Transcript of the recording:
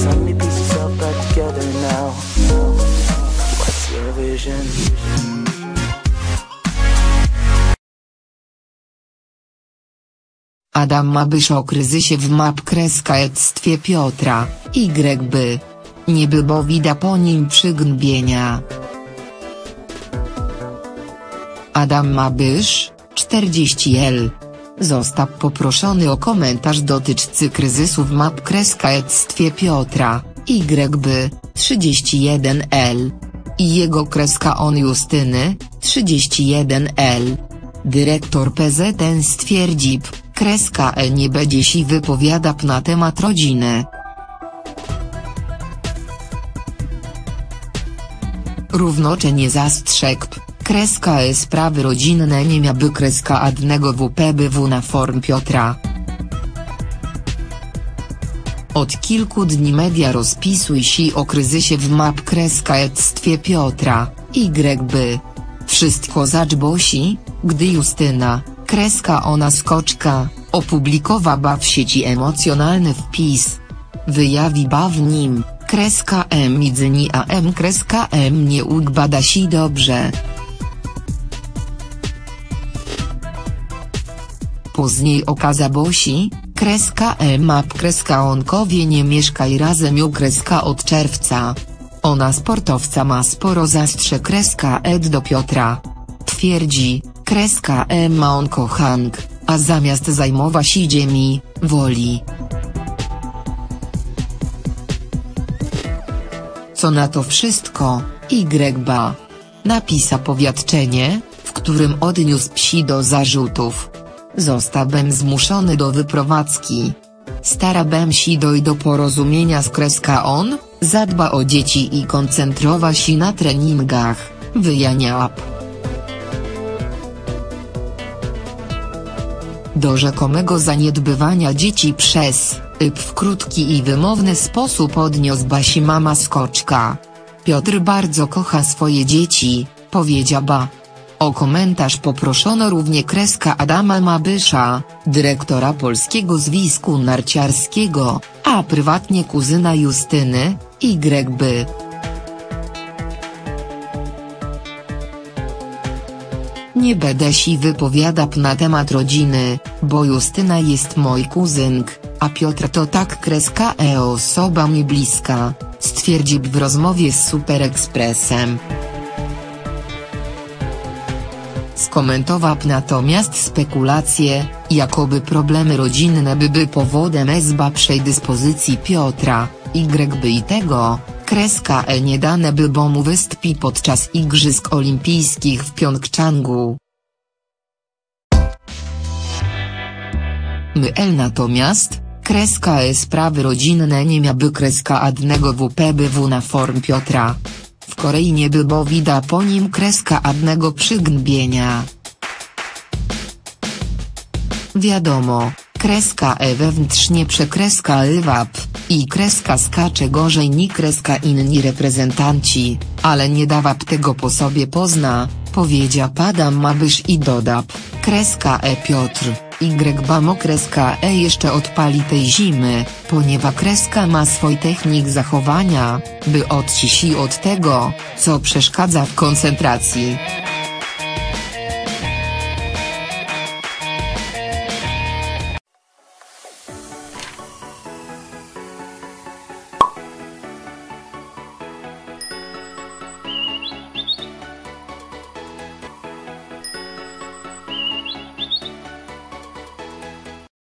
Back together now. What's your vision? Adam Mabysz o kryzysie w map-ectwie Piotra, Y by. Nie by bo wida po nim przygnębienia. Adam Mabysz, 40L. Został poproszony o komentarz dotyczący kryzysu w map-ectwie Piotra, Y by, 31L. I jego kreska on Justyny, 31L. Dyrektor PZN stwierdzi, kreska E nie będzie się wypowiada na temat rodziny. Równocześnie zastrzegł, kreska E sprawy rodzinne nie miałaby kreska adnego WPBW na form Piotra. Od kilku dni media rozpisuj się o kryzysie w map-ectwie Piotra, Y by. Wszystko zaczbosi, gdy Justyna, kreska ona skoczka, opublikowała w sieci emocjonalny wpis. Wyjawiła w nim, kreska M idzyni a M kreska M nie ugbada si dobrze. Później okazało się, kreska E map kreska onkowie nie mieszkaj razem ją kreska od czerwca. Ona sportowca ma sporo zastrze kreska Ed do Piotra. Twierdzi, kreska E ma on kochank, a zamiast zajmować się ziemi, woli. Co na to wszystko, Y ba. Napisa powiadczenie, w którym odniósł psi do zarzutów. Zostałem zmuszony do wyprowadzki. Starałem się dojść do porozumienia z kreska on, zadba o dzieci i koncentrowa się na treningach, wyjaniał. Do rzekomego zaniedbywania dzieci przez, YP w krótki i wymowny sposób odniósł Basi mama skoczka. Piotr bardzo kocha swoje dzieci, powiedziała. O komentarz poproszono równie kreska Adama Mabysza, dyrektora Polskiego Związku Narciarskiego, a prywatnie kuzyna Justyny, Y by. Nie będę się wypowiadać na temat rodziny, bo Justyna jest mój kuzynk, a Piotr to tak kreska e osoba mi bliska, stwierdził w rozmowie z Super Skomentował natomiast spekulacje, jakoby problemy rodzinne były powodem zbapszej dyspozycji Piotra, Y i tego, kreska E nie dane by bo mu wystąpi podczas Igrzysk Olimpijskich w Pjongczangu. L natomiast, kreska E sprawy rodzinne nie miałaby kreska adnego WPBW na form Piotra. Korei nie by bo wida po nim kreska adnego przygnębienia. Wiadomo, kreska E wewnętrznie przekreska ywap, i kreska skacze gorzej ni kreska inni reprezentanci, ale nie dawa tego po sobie pozna, powiedział Padam Mabysz i dodał, kreska E Piotr, Y bamo kreska E jeszcze odpali tej zimy, ponieważ kreska ma swój technik zachowania, by odcisi od tego, co przeszkadza w koncentracji.